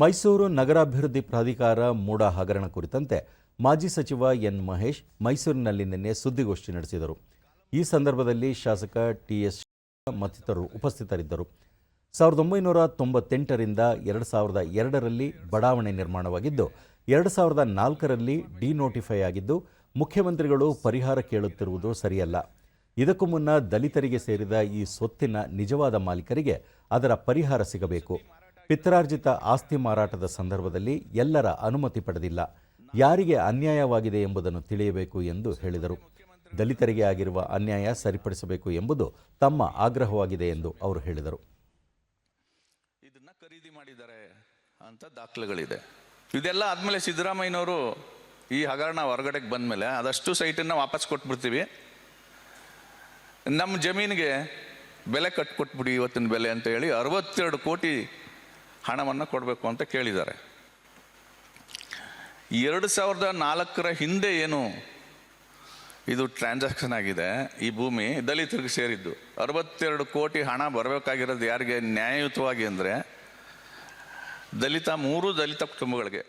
ಮೈಸೂರು ನಗರಾಭಿವೃದ್ಧಿ ಪ್ರಾಧಿಕಾರ ಮೂಡ ಹಗರಣ ಕುರಿತಂತೆ ಮಾಜಿ ಸಚಿವ ಎನ್ ಮಹೇಶ್ ಮೈಸೂರಿನಲ್ಲಿ ನಿನ್ನೆ ಸುದ್ದಿಗೋಷ್ಠಿ ನಡೆಸಿದರು. ಈ ಸಂದರ್ಭದಲ್ಲಿ ಶಾಸಕ ಟಿಎಸ್ ಮತ್ತಿತರರು ಉಪಸ್ಥಿತರಿದ್ದರು. ಸಾವಿರದ ಒಂಬೈನೂರ ತೊಂಬತ್ತೆಂಟರಿಂದ ಎರಡು ಸಾವಿರದ ಎರಡರಲ್ಲಿ ಬಡಾವಣೆ ನಿರ್ಮಾಣವಾಗಿದ್ದು, ಎರಡು ಸಾವಿರದ ನಾಲ್ಕರಲ್ಲಿ ಡಿನೋಟಿಫೈ ಆಗಿದ್ದು, ಮುಖ್ಯಮಂತ್ರಿಗಳು ಪರಿಹಾರ ಕೇಳುತ್ತಿರುವುದು ಸರಿಯಲ್ಲ. ಇದಕ್ಕೂ ಮುನ್ನ ದಲಿತರಿಗೆ ಸೇರಿದ ಈ ಸ್ವತ್ತಿನ ನಿಜವಾದ ಮಾಲೀಕರಿಗೆ ಅದರ ಪರಿಹಾರ ಸಿಗಬೇಕು. ಪಿತ್ರಾರ್ಜಿತ ಆಸ್ತಿ ಮಾರಾಟದ ಸಂದರ್ಭದಲ್ಲಿ ಎಲ್ಲರ ಅನುಮತಿ ಪಡೆದಿಲ್ಲ. ಯಾರಿಗೆ ಅನ್ಯಾಯವಾಗಿದೆ ಎಂಬುದನ್ನು ತಿಳಿಯಬೇಕು ಎಂದು ಹೇಳಿದರು. ದಲಿತರಿಗೆ ಆಗಿರುವ ಅನ್ಯಾಯ ಸರಿಪಡಿಸಬೇಕು ಎಂಬುದು ತಮ್ಮ ಆಗ್ರಹವಾಗಿದೆ ಎಂದು ಅವರು ಹೇಳಿದರು. ಇದನ್ನ ಖರೀದಿ ಮಾಡಿದ್ದಾರೆ ಅಂತ ದಾಖಲೆಗಳಿದೆ. ಇದೆಲ್ಲ ಆದ್ಮೇಲೆ ಸಿದ್ದರಾಮಯ್ಯನವರು ಈ ಹಗರಣ ಹೊರಗಡೆಗೆ ಬಂದ್ಮೇಲೆ ಅದಷ್ಟು ಸೈಟನ್ನ ವಾಪಸ್ ಕೊಟ್ಬಿಡ್ತೀವಿ. ನಮ್ಮ ಜಮೀನಿಗೆ ಬೆಲೆ ಕಟ್ಕೊಟ್ಬಿಡಿ ಇವತ್ತಿನ ಬೆಲೆ ಅಂತ ಹೇಳಿ ಅರವತ್ತೆರಡು ಕೋಟಿ ಹಣವನ್ನು ಕೊಡಬೇಕು ಅಂತ ಕೇಳಿದ್ದಾರೆ. ಎರಡು ಸಾವಿರದ ನಾಲ್ಕರ ಹಿಂದೆ ಏನು ಇದು ಟ್ರಾನ್ಸಾಕ್ಷನ್ ಆಗಿದೆ, ಈ ಭೂಮಿ ದಲಿತರಿಗೆ ಸೇರಿದ್ದು, ಅರವತ್ತೆರಡು ಕೋಟಿ ಹಣ ಬರಬೇಕಾಗಿರೋದು ಯಾರಿಗೆ ನ್ಯಾಯಯುತವಾಗಿ ಅಂದರೆ ದಲಿತ, ಮೂರು ದಲಿತ ಕುಟುಂಬಗಳಿಗೆ.